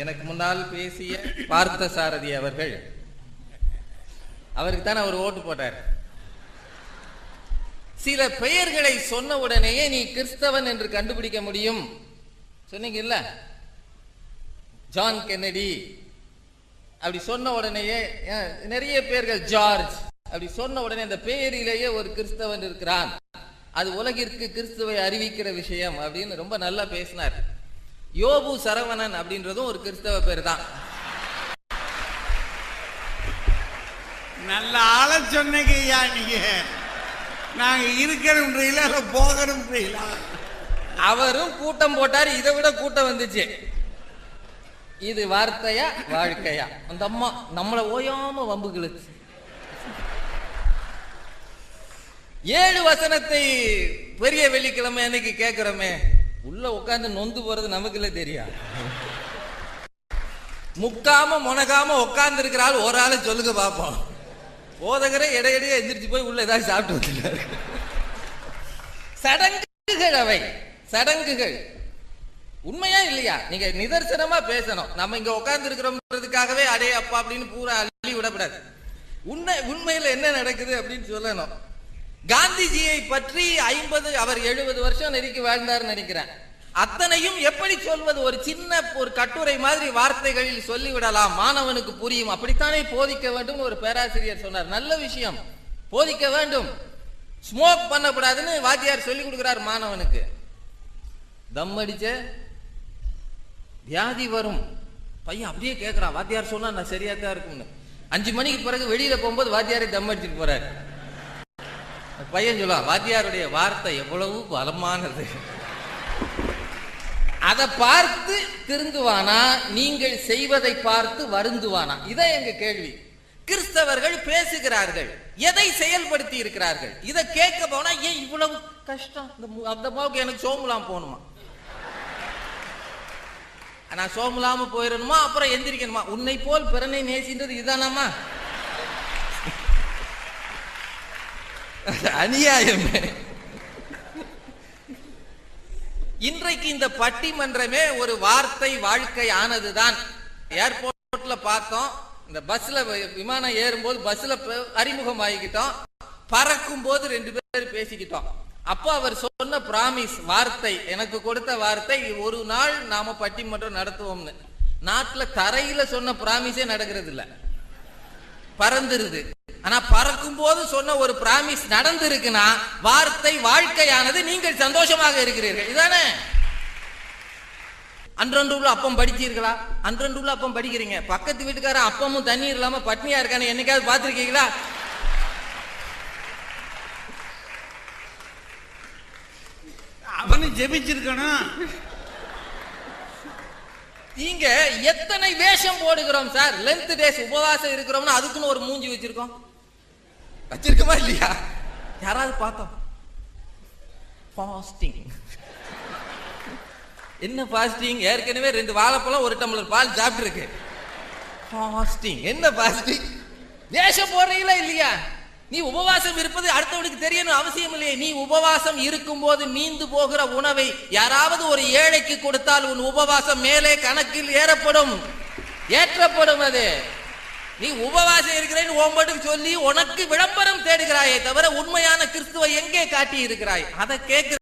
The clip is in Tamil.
எனக்கு முன்னால் பேசிய பார்த்த சாரதி அவர்கள் அவருக்கு தான் அவர் ஓட்டு போட்டார். சில பெயர்களை சொன்ன உடனேயே நீ கிறிஸ்தவன் என்று கண்டுபிடிக்க முடியும். சொன்னீங்கல்ல? John Kennedy. அப்படி சொன்ன உடனேயே நிறைய பேர்கள் ஜார்ஜ் அப்படி சொன்ன உடனே அந்த பெயரிலேயே ஒரு கிறிஸ்தவன் இருக்கிறான். அது உலகிற்கு கிறிஸ்துவை அறிவிக்கிற விஷயம் அப்படின்னு ரொம்ப நல்லா பேசினார். யோபு சரவணன் அப்படின்றதும் ஒரு கிறிஸ்தவ பேர் தான் நல்ல ஆள சொன்னீங்க ஐயா நீங்க நாங்க இல்ல போகணும்ன்றீங்களா அவரும் கூட்டம் போட்டார் இதை விட கூட்டம் வந்துச்சு. இது வார்த்தையா வாழ்க்கையா? அந்த அம்மா நம்மளை ஓயாம வம்பு கிழிச்சு. ஏழு வசனத்தை பெரிய வெள்ளிக்கிழமை அன்னைக்கு கேட்கிறோமே உள்ள உட்கார்ந்து நொந்து போறது நமக்குள்ள தெரியும். முக்காம முனகாம உட்கார்ந்து இருக்கிற ஆள் ஒரு ஆளை சொல்லுங்க பார்ப்போம் போதகரே இடையிடையே எந்திரிச்சு போய் உள்ள ஏதாவது சாப்பிட்டு வந்துட்டாரு. சடங்குகள் அவை சடங்குகள். உண்மையா இல்லையா? நீங்க நிதர்சனமா பேசணும். நம்ம இங்க உட்கார்ந்து இருக்கிறோம்ன்றதுக்காகவே அடே அப்பா அப்படின்னு பூரா அள்ளி விடக்கூடாது உண்மை உண்மையில என்ன நடக்குது அப்படின்னு சொல்லணும். காந்திஜியை பற்றி ஐம்பது அவர் எழுபது வருஷம் நெருக்கி வாழ்ந்தார் நினைக்கிறேன். அத்தனையும் எப்படி சொல்வது? ஒரு சின்ன ஒரு கட்டுரை மாதிரி வார்த்தைகளில் சொல்லிவிடலாம். மாணவனுக்கு புரியும். அப்படித்தானே போதிக்க வேண்டும்? ஒரு பேராசிரியர் சொன்னார். நல்ல விஷயம். போதிக்க வேண்டும். ஸ்மோக் பண்ணக்கூடாதுன்னு வாத்தியார் சொல்லி கொடுக்கிறார் மாணவனுக்கு. தம் அடிச்ச வியாதி வரும். பையன் அப்படியே கேட்கறான் வாத்தியார் சொன்னா நான் சரியா தான் இருக்கும்னு. அஞ்சு மணிக்கு பிறகு வெளியில போகும்போது வாத்தியாரை தம் அடிச்சுட்டு போறாரு. பையன் சொல்லுவான் வாத்தியாருடைய வார்த்தை எவ்வளவு பலமானது. அதை பார்த்து திருந்துவானா நீங்கள் செய்வதை பார்த்து வருந்துவானா? இதை எங்க கேள்வி. கிறிஸ்தவர்கள் பேசுகிறார்கள் எதை செயல்படுத்தி இருக்கிறார்கள்? இதை கேட்க போனா ஏன் இவ்வளவு கஷ்டம்? இந்த அந்த அம்மாவுக்கு எனக்கு சோமுலாம் போகணுமா நான் சோமுலாம போயிடணுமா? அப்புறம் எந்திரிக்கணுமா? உன்னை போல் பிறனை நேசின்றது இதுதானாமா அநியாயமே. இன்றைக்கு இந்த பட்டிமன்றமே ஒரு வார்த்தை வாழ்க்கை ஆனதுதான். ஏர்போர்ட்ல பார்த்தோம். இந்த பஸ்ல விமானம் ஏறும்போது பஸ்ல அறிமுகம் ஆகிக்கிட்டோம் பறக்கும் போது ரெண்டு பேர் பேசிக்கிட்டோம். அப்போ அவர் சொன்ன பிராமிஸ் வார்த்தை எனக்கு கொடுத்த வார்த்தை ஒரு நாள் நாம பட்டிமன்றம் நடத்துவோம்னு. நாட்டுல தரையில சொன்ன பிராமிஸே நடக்கிறது இல்ல பறந்துருது. ஆனா பறக்கும் போது சொன்ன ஒரு பிராமிஸ் நடந்திருக்குன்னா வார்த்தை வாழ்க்கையானது நீங்கள் சந்தோஷமாக இருக்கிறீர்கள். இதானே? அன்றொன்று உள்ள அப்பம் படிச்சீர்களா? அன்றொன்று உள்ள அப்பம் படிக்கிறீங்க. பக்கத்து வீட்டுக்காரன் அப்பமும் தண்ணீர் இல்லாம பட்னியா இருக்கானு என்னைக்காவது பார்த்திருக்கீங்களா? அவனு ஜெபிச்சிருக்கணும் நீங்க எத்தனை வேஷம் போடுகிறோம் சார்? லென்த் டேஸ் உபவாசம் இருக்கிறோம்னு அதுக்குன்னு ஒரு மூஞ்சி வச்சிருக்கோம். வச்சிருக்கமா இல்லையா? யாராவது பார்த்தோம் ஃபாஸ்டிங் என்ன ஃபாஸ்டிங் ஏற்கனவே ரெண்டு வாழைப்பழம் ஒரு டம்ளர் பால் சாப்பிட்டு இருக்கு ஃபாஸ்டிங் என்ன ஃபாஸ்டிங் வேஷம் போடுறீங்களா இல்லையா? நீ உபவாசம் இருப்பது அடுத்தவனுக்கு தெரியணும் அவசியம் இல்லையே. நீ உபவாசம் இருக்கும்போது மீந்து போகிற உணவை யாராவது ஒரு ஏழைக்கு கொடுத்தால் உன் உபவாசம் மேலே கணக்கில் ஏறப்படும். ஏற்றப்படும் அது. நீ உபவாசம் இருக்கிறேன்னு ஓம்பட்டுக்கு சொல்லி உனக்கு விளம்பரம் தேடுகிறாயே தவிர உண்மையான கிறிஸ்துவை எங்கே காட்டி இருக்கிறாய் அதை கேட்க